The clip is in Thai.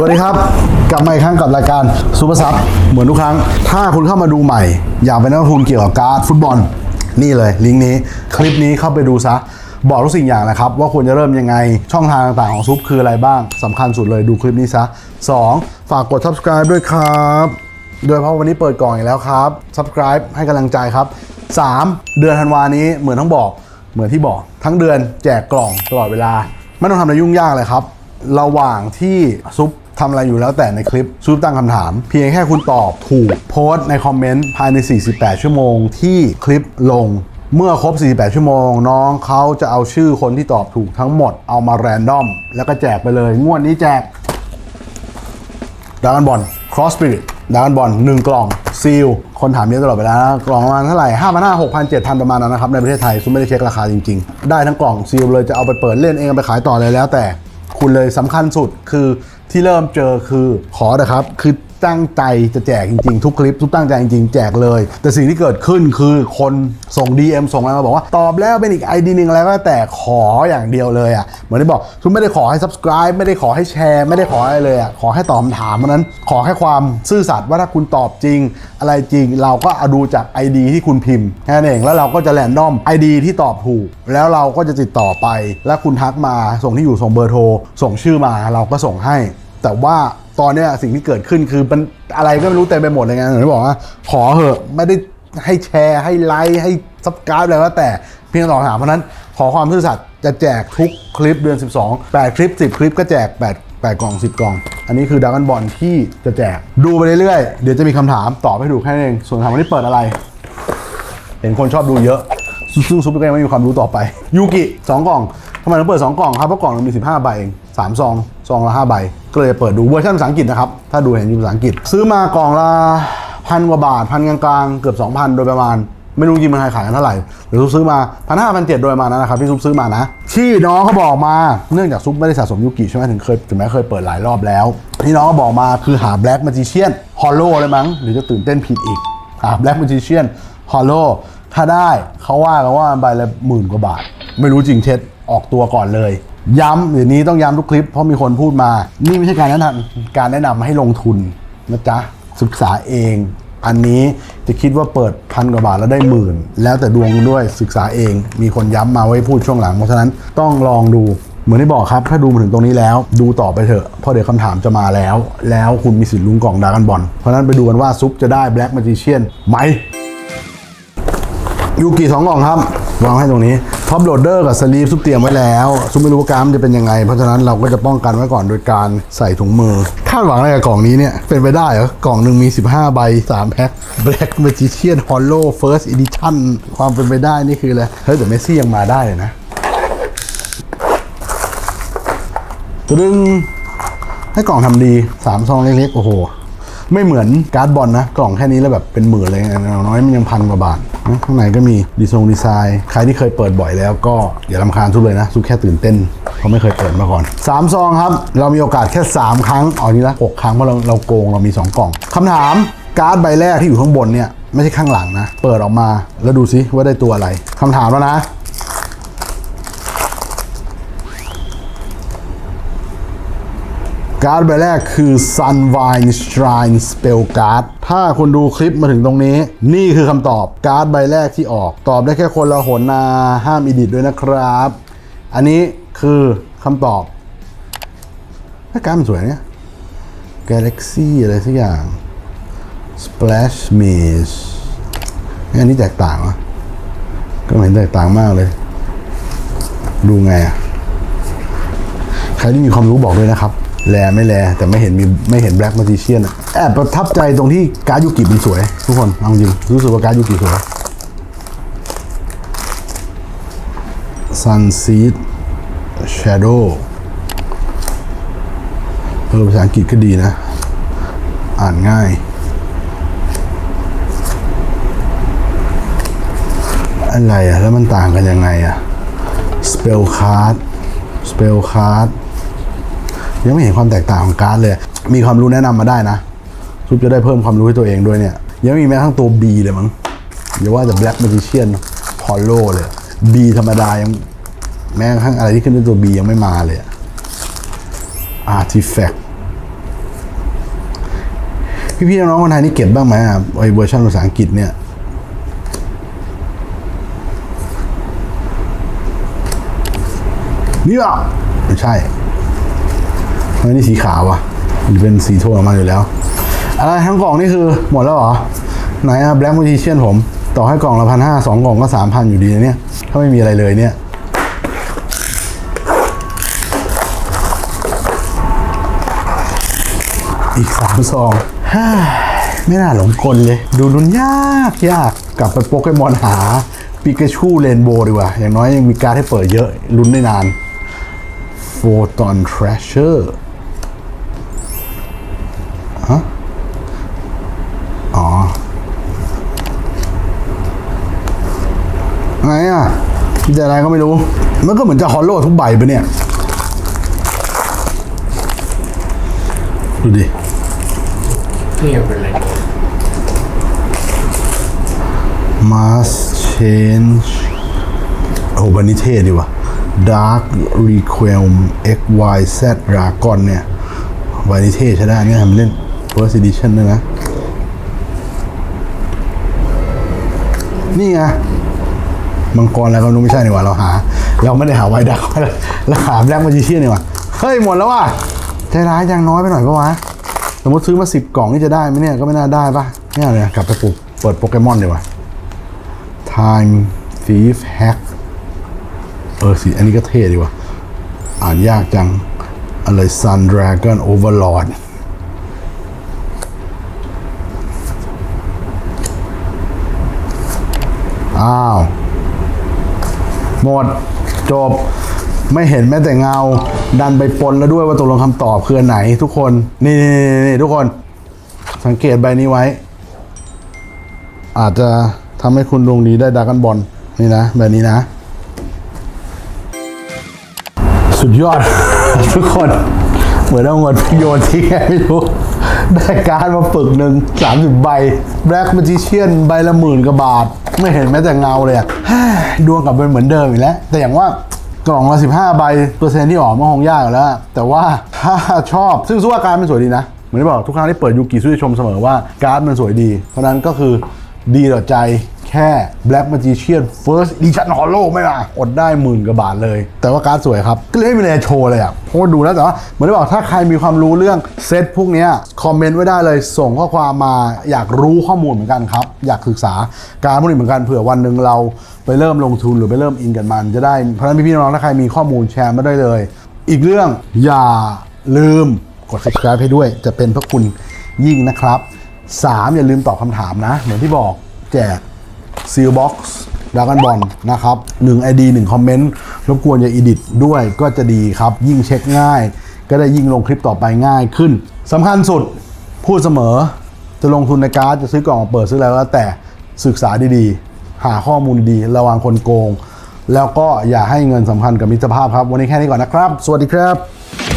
สวัสดีครับ กลับมาอีกครั้งกับรายการซูเปอร์ซับเหมือนทุกครั้ง ถ้าคุณเข้ามาดูใหม่ อยากเป็นนักลงทุนเกี่ยวกับการ์ดฟุตบอล นี่เลย ลิงก์นี้คลิปนี้เข้าไปดูซะ บอกทุกสิ่งอย่างนะครับ ว่าควรจะเริ่มยังไงช่องทางต่างๆของซุปคืออะไรบ้างสำคัญสุดเลยดูคลิปนี้ซะ 2. ฝากกด subscribe ด้วยครับโดยเฉพาะวันนี้เปิดกล่องอีกแล้วครับ subscribe ให้กำลังใจครับ 3. เดือนธันวานี้เหมือนต้องบอกเหมือนที่บอก ทั้งเดือนแจกกล่องตลอดเวลา ไม่ต้องทำอะไรยุ่งยากเลยครับ ระหว่างที่ซุป ทำอะไรอยู่แล้วแต่ในคลิปซุปตั้งคำถาม เพียงแค่คุณตอบถูกโพสต์ในคอมเมนต์ภายใน 48 ชั่วโมงที่คลิปลงเมื่อครบ 48 ชั่วโมง น้องเขาจะเอาชื่อคนที่ตอบถูกทั้งหมดเอามาแรนดอม แล้วก็แจกไปเลย งวดนี้แจกดากันบอลครอสสปิริตดากันบอลหนึ่งกล่องซีลคนถามเยอะตลอดเวลานะกล่องประมาณเท่าไหร่ห้าพันห้าหกพันเจ็ดพันประมาณนั้นนะครับ ในประเทศไทยซุมไม่ได้เช็คราคาจริง ๆ ได้ทั้งกล่องซีลเลยจะเอาไปเปิดเล่นเองไปขายต่อเลยแล้วแต่คุณเลยสำคัญสุดคือ ที่เริ่มเจอคือขอนะครับคือ ตั้งใจจะแจกจริงๆ ทุกคลิปทุกตั้งใจจริงๆ แจกเลย แต่สิ่งที่เกิดขึ้นคือคนส่ง DM ส่งอะไรมาบอกว่า ตอบแล้วเป็นอีก ID หนึ่งอะไรก็แต่ขออย่างเดียวเลยอะเหมือนที่บอกคุณไม่ได้ขอให้ subscribe ไม่ได้ขอให้แชร์ไม่ได้ขออะไรเลยอะขอให้ตอบคำถามเท่านั้นขอแค่ความซื่อสัตย์ว่าถ้าคุณตอบจริง อะไรจริงเราก็เอาดูจาก ID ที่คุณพิมพ์แค่นั้นเองแล้วเราก็จะแรนดอม ID ที่ตอบถูก แล้วเราก็จะติดต่อไป แล้วคุณทักมาส่งที่อยู่ส่งเบอร์โทรส่งชื่อมาเราก็ส่งให้ แต่ว่า ตอนเนี้ยสิ่งที่เกิดขึ้นคือมันอะไรก็ไม่รู้เต็มไปหมดเลยไงอย่างที่บอกว่าขอเหอะไม่ได้ให้แชร์ให้ไลค์ให้ซับสไครป์อะไรก็แต่เพียงตอบคำถามเพราะนั้นขอความซื่อสัตย์จะแจกทุกคลิปเดือน 12 8 คลิป 10 คลิปก็แจก 8 8กล่อง 10 กล่อง อันนี้คือดักันบอลที่จะแจกดูไปเรื่อยๆ เดี๋ยวจะมีคำถามตอบให้ถูแค่นั้นเอง ส่วนถามวันนี้เปิดอะไร เห็นคนชอบดูเยอะ ซึ่งซุปก็ยังไม่มีความรู้ต่อไปยูกิสองกล่องทำไมถึงเปิด 2 กล่องครับเพราะกล่องหนึงมี 15 ใบเอง3ซอง ซองละ5ใบก็เลยเปิดดูเวอร์ชันภาษาอังกฤษนะครับ ถ้าดูเห็นอยู่ภาษาอังกฤษ ซื้อมากล่องละพันกว่าบาทพันกลางๆเกือบ 2,000 โดยประมาณ ไม่รู้จริงมันขายกันเท่าไหร่หรือซุปซื้อมาพันห้าพันเจ็ดโดยมานั้นนะครับ ที่ซุปซื้อมานะ ที่น้องเขาบอกมาเนื่องจากซุปไม่ได้สะสมยูกิใช่ไหมถึงเคยถึงแม้เคยเปิดหลายรอบแล้ว ที่น้องเขาบอกมาคือหา Black Magician Hollow เลยมั้งหรือจะตื่นเต้นผิดอีกอ่า Black Magician Hollow ถ้าได้เขาว่ากันว่าใบละหมื่นกว่าบาท ไม่รู้จริงเท็จออกตัวก่อนเลย ย้ำเดี๋ยวนี้ต้องย้ำทุกคลิปเพราะมีคนพูดมา นี่ไม่ใช่การแนะนำการแนะนำให้ลงทุนนะจ๊ะ ศึกษาเอง อันนี้จะคิดว่าเปิดพันกว่าบาทแล้วได้หมื่น แล้วแต่ดวงด้วยศึกษาเอง มีคนย้ำมาไว้พูดช่วงหลัง เพราะฉะนั้นต้องลองดูเหมือนที่บอกครับ ถ้าดูมาถึงตรงนี้แล้ว ดูต่อไปเถอะเพราะเดี๋ยวคำถามจะมาแล้ว แล้วคุณมีสิทธิ์ลุ้นกล่องดากันบอลเพราะฉะนั้นไปดูกันว่าซุปจะได้แบล็กมาจิเชียนไหมยูกิสองกล่องครับ วางให้ตรงนี้ท็อปโหลดเดอร์กับสลีฟซุปเตรียมไว้แล้วซุปไม่รู้ว่ากามนจะเป็นยังไง เพราะฉะนั้นเราก็จะป้องกันไว้ก่อนโดยการใส่ถุงมือ คาดหวังอะไรกับกล่องนี้เนี่ย เป็นไปได้เหรอ กล่องหนึ่งมี 15 ใบ 3 แพ็ค Black Magician Hollow First Edition ความเป็นไปได้นี่คืออะไร เฮ้ยแต่เมสซี่ยังมาได้เลยนะตรึงให้กล่องทำดีสามซองเล็กๆ โอ้โห ไม่เหมือนการ์ดบอลนะ กล่องแค่นี้แล้วแบบเป็นหมื่นเลยอย่างน้อยมันยังพันกว่าบาทนะข้างในก็มีดีทรงดีไซน์ ใครที่เคยเปิดบ่อยแล้วก็อย่าลำคาญทุกเลยนะทุกแค่ตื่นเต้นเพราะไม่เคยเปิดมาก่อน3ซองครับ เรามีโอกาสแค่ 3 ครั้งเอานี้ละ6ครั้งเพราะเราเราโกงเรามี 2 กล่องคำถามการ์ดใบแรกที่อยู่ข้างบนเนี่ยไม่ใช่ข้างหลังนะ เปิดออกมาแล้วดูซิว่าได้ตัวอะไรคำถามแล้วนะ การ์ดใบแรกคือ Sunvine Shrine Spell Card ถ้าคุณดูคลิปมาถึงตรงนี้ นี่คือคำตอบการ์ดใบแรกที่ออก ตอบได้แค่คนละหนนาห้ามอีดิทด้วยนะครับ อันนี้คือคำตอบถ้าการ์ดมันสวยเนี่ย Galaxy อะไรสักอย่าง Splash Maze อันนี้แตกต่างวะก็เห็นแตกต่างมากเลย ดูไงอะใครที่มีความรู้บอกด้วยนะครับ แลไม่แลแต่ไม่เห็นมีไม่เห็นแบล็กมาจิเชียนแอบประทับใจตรงที่การ์ดยูกิมันสวย ทุกคนเอาจริงรู้สึกว่าการ์ดยูกิสวย Sunseed Shadow เออภาษาอังกฤษก็ดีนะ อ่านง่ายอะไรอะแล้วมันต่างกันยังไงอะ Spell Card Spell Card ยังไม่เห็นความแตกต่างของการ์ดเลย มีความรู้แนะนำมาได้นะซุปจะได้เพิ่มความรู้ให้ตัวเองด้วยเนี่ย ยังมีแม้กระทั่งตัว B เลยมั้งอย่าว่าแต่ Black Magician Hollow เลย B ธรรมดายังแม้กระทั่งอะไรที่ขึ้นด้วยตัว B ยังไม่มาเลย Artifact พี่ๆน้องๆคนไทยนี่เก็บบ้างไหมอะไอเวอร์ชันภาษาอังกฤษเนี่ยนี่อะไม่ใช่ ทำไมนี่สีขาวอะมันเป็นสีโทนออกมาอยู่แล้วอะไรทั้งกล่องนี่คือหมดแล้วเหรอ ไหนอะแบล็กมู i เชียนผม ต่อให้กล่องละพันห้าสองกล่องก็สามพันอยู่ดีนะเนี่ย ถ้าไม่มีอะไรเลยเนี่ย อีกสามซองฮ่าไม่น่าหลงกลเลย ดูลุ้นยากยากกลับไปโปเกมอนหาปิกาชูเรนโบว์ดีกว่า อย่างน้อยยังมีการให้เปิดเยอะลุ้นได้นานโฟตอนทรชเชอร์ ฮะอ๋อไงอะมีแต่อะไรก็ไม่รู้ มันก็เหมือนจะฮอลโลทุกใบไปะเนี่ย ดูดินี่เป็นอะไร Mass Change โอ้บันนี้เท่ดีว่ะ Dark Requiem X Y Z Dragon เนี่ยบันนี้เท่ใช่ได้เนี่ยทำเล่น First Edition ด้วยนะ นี่ไงมังกรอะไรก็รู้ไม่ใช่นี่หว่าเราหา เราไม่ได้หาไวดักเราหาแบล็กมาจิเชียนนี่หว่า เฮ้ย หมดแล้วว่ะใจร้ายจังน้อยไปหน่อยปะวะ สมมติซื้อมาสิบกล่องนี่จะได้ไหมเนี่ย ก็ไม่น่าได้ปะเนี่ยเลยกลับไปปลูกเปิดโปเกมอนดีกว่า Time Thief Hack เออสิอันนี้ก็เท่ดีว่ะ อ่านยากจังอะไร Sun Dragon Overlord อ้าว หมดจบไม่เห็นแม้แต่เงา ดันไปปนแล้วด้วยว่าตกลงคำตอบคืออันไหนทุกคนนี่นี่นี่ทุกคน สังเกตใบนี้ไว้ อาจจะทำให้คุณดวงดีได้ดากันบอลนี่นะแบบนี้นะ สุดยอด ทุกคน เหมือนเอาเงินโยนที่ไงไม่รู้ ได้การมาปึกหนึ่งสามสิบใบแร็กมาจีเชียนใบละหมื่นกว่าบาท ไม่เห็นแม้แต่เงาเลยอะดวงกลับเป็นเหมือนเดิมอีกแล้ว แต่อย่างว่ากล่องละ15 ใบเปอร์เซ็นต์ที่ออกมันคงยากแล้ว แต่ว่าถ้าชอบซึ่งสู้ว่าการดมันสวยดีนะเหมือนที่บอกทุกครั้งที่เปิดยูกิสู้จะชมเสมอว่าการ์ดมันสวยดี เพราะนั้นก็คือดีต่อใจ แค่ Black Magician First Edition Hollow ไม่มาอดได้หมื่นกว่าบาทเลย แต่ว่าการสวยครับ ก็เลยไม่มีอะไรโชว์เลยอะเพราะว่าดูแล้วแต่ว่าเหมือนที่บอกถ้าใครมีความรู้เรื่องเซตพวกนี้คอมเมนต์ไว้ได้เลยส่งข้อความมาอยากรู้ข้อมูลเหมือนกันครับ อยากศึกษาการพวกนี้เหมือนกันเผื่อวันหนึ่งเราไปเริ่มลงทุนหรือไปเริ่มอินกันมัน จะได้เพราะฉะนั้นพี่ๆน้องๆถ้าใครมีข้อมูลแชร์มาได้เลย อีกเรื่องอย่าลืมกด subscribe ให้ด้วยจะเป็นพระคุณยิ่งนะครับ 3 อย่าลืมตอบคำถามนะ เหมือนที่บอกแจก ซีลบ็อกซ์ดากันบอลนะครับ1 ID 1คอมเมนต์รบกวนอย่าอีดิทด้วยก็จะดีครับ ยิ่งเช็คง่าย ก็ได้ยิ่งลงคลิปต่อไปง่ายขึ้นสำคัญสุดพูดเสมอ จะลงทุนในการ์ดจะซื้อกล่องเปิดซื้ออะไรก็แล้วแต่ศึกษาดีๆ หาข้อมูลดีระวังคนโกง แล้วก็อย่าให้เงินสำคัญกับมิตรภาพครับ วันนี้แค่นี้ก่อนนะครับ สวัสดีครับ